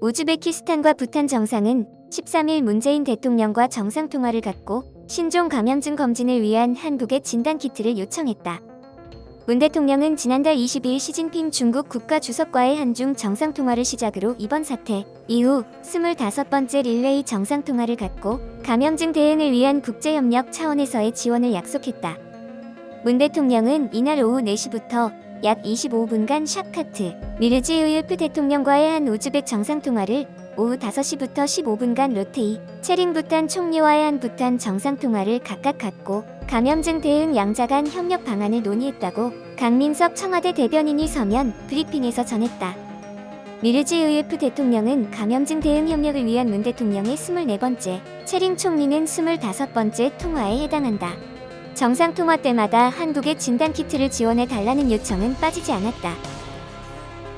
우즈베키스탄과 부탄 정상은 13일 문재인 대통령과 정상통화를 갖고 신종 감염증 검진을 위한 한국의 진단키트를 요청했다. 문 대통령은 지난달 22일 시진핑 중국 국가주석과의 한중 정상통화를 시작으로 이번 사태 이후 25번째 릴레이 정상통화를 갖고 감염증 대응을 위한 국제협력 차원에서의 지원을 약속했다. 문 대통령은 이날 오후 4시부터 약 25분간 샵카트 미르지우예프 대통령과의 한 우즈벡 정상 통화를 오후 5시부터 15분간 로테이 체링 부탄 총리와의 한 부탄 정상 통화를 각각 갖고 감염증 대응 양자 간 협력 방안을 논의했다고 강민석 청와대 대변인이 서면 브리핑에서 전했다. 미르지우예프 대통령은 감염증 대응 협력을 위한 문 대통령의 24번째, 체링 총리는 25번째 통화에 해당한다. 정상 통화 때마다 한국의 진단 키트를 지원해 달라는 요청은 빠지지 않았다.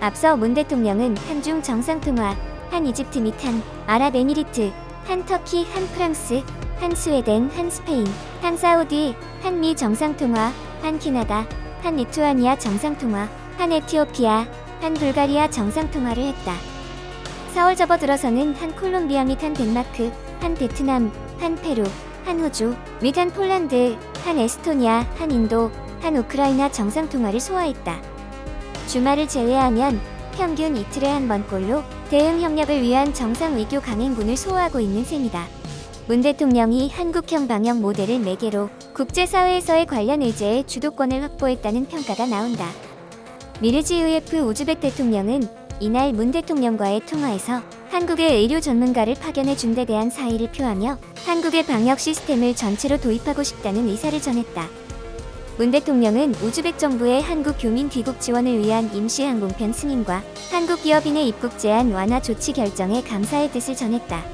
앞서 문 대통령은 한중 정상 통화, 한 이집트 및 한 아랍에미리트, 한 터키, 한 프랑스, 한 스웨덴, 한 스페인, 한 사우디, 한 미 정상 통화, 한 캐나다, 한 리투아니아 정상 통화, 한 에티오피아, 한 불가리아 정상 통화를 했다. 4월 접어들어서는 한 콜롬비아 및 한 덴마크, 한 베트남, 한 페루, 한 호주, 및 한 폴란드, 한 에스토니아, 한 인도, 한 우크라이나 정상통화를 소화했다. 주말을 제외하면 평균 이틀에 한 번꼴로 대응 협력을 위한 정상 외교 강행군을 소화하고 있는 셈이다. 문 대통령이 한국형 방역 모델을 매개로 국제사회에서의 관련 의제에 주도권을 확보했다는 평가가 나온다. 미르지우예프 우즈벡 대통령은 이날 문 대통령과의 통화에서 한국의 의료 전문가를 파견해 준 데 대한 사의를 표하며 한국의 방역 시스템을 전체로 도입하고 싶다는 의사를 전했다. 문 대통령은 우즈벡 정부의 한국 교민 귀국 지원을 위한 임시 항공편 승인과 한국 기업인의 입국 제한 완화 조치 결정에 감사의 뜻을 전했다.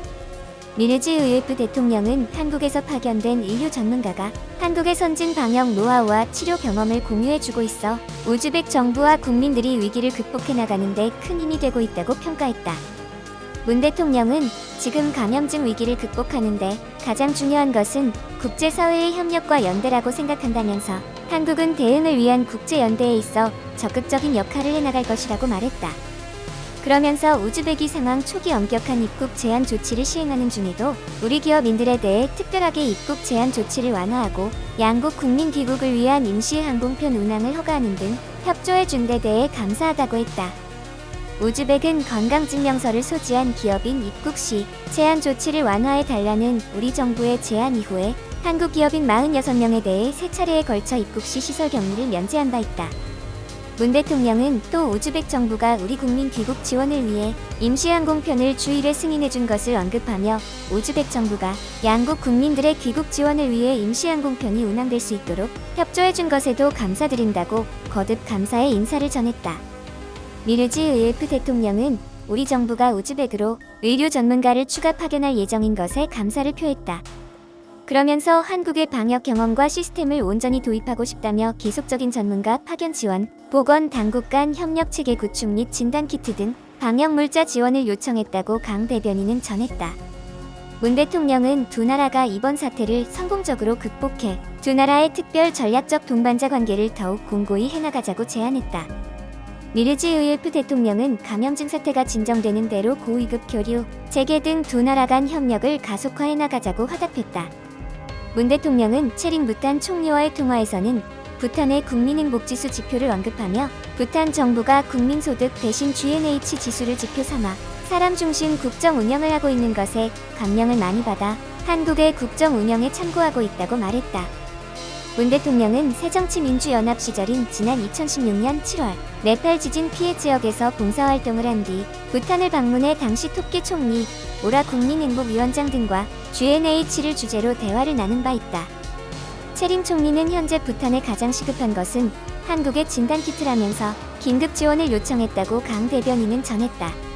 미르지 의예프 대통령은 한국에서 파견된 인류 전문가가 한국의 선진 방역 노하우와 치료 경험을 공유해주고 있어 우즈벡 정부와 국민들이 위기를 극복해 나가는 데 큰 힘이 되고 있다고 평가했다. 문 대통령은 지금 감염증 위기를 극복하는데 가장 중요한 것은 국제사회의 협력과 연대라고 생각한다면서 한국은 대응을 위한 국제연대에 있어 적극적인 역할을 해나갈 것이라고 말했다. 그러면서 우즈베기 상황 초기 엄격한 입국 제한 조치를 시행하는 중에도 우리 기업인들에 대해 특별하게 입국 제한 조치를 완화하고 양국 국민 귀국을 위한 임시 항공편 운항을 허가하는 등 협조해 준 데 대해 감사하다고 했다. 우즈벡은 건강증명서를 소지한 기업인 입국 시 제한 조치를 완화해 달라는 우리 정부의 제안 이후에 한국 기업인 46명에 대해 세 차례에 걸쳐 입국 시 시설 격리를 면제한 바 있다. 문 대통령은 또 우즈벡 정부가 우리 국민 귀국 지원을 위해 임시항공편을 주일에 승인해 준 것을 언급하며 우즈벡 정부가 양국 국민들의 귀국 지원을 위해 임시항공편이 운항될 수 있도록 협조해 준 것에도 감사드린다고 거듭 감사의 인사를 전했다. 미르지 의예프 대통령은 우리 정부가 우즈벡으로 의료 전문가를 추가 파견할 예정인 것에 감사를 표했다. 그러면서 한국의 방역 경험과 시스템을 온전히 도입하고 싶다며 계속적인 전문가 파견 지원, 보건 당국 간 협력 체계 구축 및 진단 키트 등 방역 물자 지원을 요청했다고 강 대변인은 전했다. 문 대통령은 두 나라가 이번 사태를 성공적으로 극복해 두 나라의 특별 전략적 동반자 관계를 더욱 공고히 해나가자고 제안했다. 미르지 의예프 대통령은 감염증 사태가 진정되는 대로 고위급 교류, 재개 등 두 나라 간 협력을 가속화해 나가자고 화답했다. 문 대통령은 체링 부탄 총리와의 통화에서는 부탄의 국민행복지수 지표를 언급하며 부탄 정부가 국민소득 대신 GNH 지수를 지표 삼아 사람 중심 국정 운영을 하고 있는 것에 감명을 많이 받아 한국의 국정 운영에 참고하고 있다고 말했다. 문 대통령은 새정치민주연합 시절인 지난 2016년 7월 네팔 지진 피해 지역에서 봉사활동을 한 뒤 부탄을 방문해 당시 톱기 총리, 오라 국민행복위원장 등과 GNH를 주제로 대화를 나눈 바 있다. 체링 총리는 현재 부탄에 가장 시급한 것은 한국의 진단키트라면서 긴급 지원을 요청했다고 강 대변인은 전했다.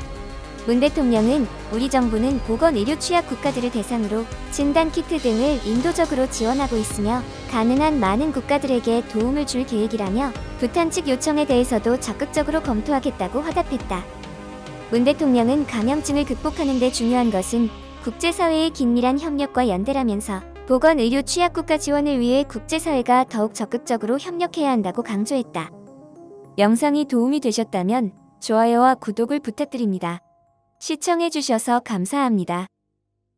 문 대통령은 우리 정부는 보건 의료 취약 국가들을 대상으로 진단 키트 등을 인도적으로 지원하고 있으며 가능한 많은 국가들에게 도움을 줄 계획이라며 부탄 측 요청에 대해서도 적극적으로 검토하겠다고 화답했다. 문 대통령은 감염증을 극복하는 데 중요한 것은 국제사회의 긴밀한 협력과 연대라면서 보건 의료 취약 국가 지원을 위해 국제사회가 더욱 적극적으로 협력해야 한다고 강조했다. 영상이 도움이 되셨다면 좋아요와 구독을 부탁드립니다. 시청해주셔서 감사합니다.